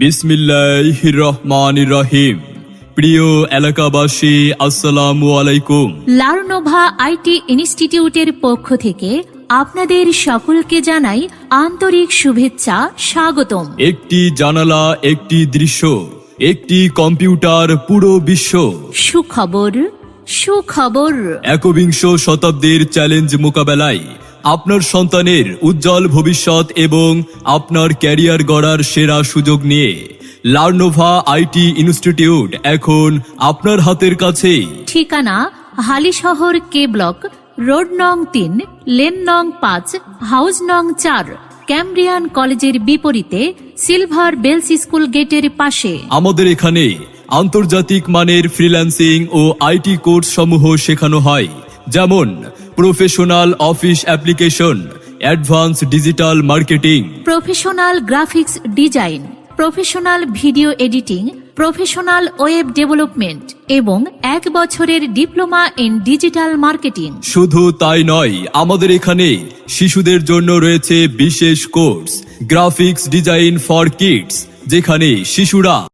বিসমিল্লাহ রহমান রহিম প্রিয় এলাকাবাসী আসসালামু আলাইকুম। লার্নোভা আইটি ইনস্টিটিউটের পক্ষ থেকে আপনাদের সকলকে জানাই আন্তরিক শুভেচ্ছা স্বাগতম। একটি জানালা একটি দৃশ্য একটি কম্পিউটার পুরো বিশ্ব। সুখবর সুখবর। একবিংশ শতাব্দীর চ্যালেঞ্জ মোকাবেলায় আপনার সন্তানের উজ্জ্বল ভবিষ্যৎ এবং আপনার ক্যারিয়ার গড়ার সেরা সুযোগ নিয়ে লার্নোভা আইটি ইনস্টিটিউট এখন আপনার হাতের কাছে ঠিকানা হালিশহর কে ব্লক রোড নং তিন লেন নং পাঁচ হাউস নং চার ক্যামব্রিয়ান কলেজের বিপরীতে সিলভার বেলস স্কুল গেটের পাশে। আমাদের এখানে আন্তর্জাতিক মানের ফ্রিল্যান্সিং ও আইটি কোর্স সমূহ শেখানো হয় যেমন professional office application advance digital marketing professional graphics design professional video editing professional web development এবং এক বছরের ডিপ্লোমা ইন ডিজিটাল মার্কেটিং শুধু তাই নয় আমাদের এখানে শিশুদের জন্য রয়েছে বিশেষ course graphics design for kids যেখানে শিশুরা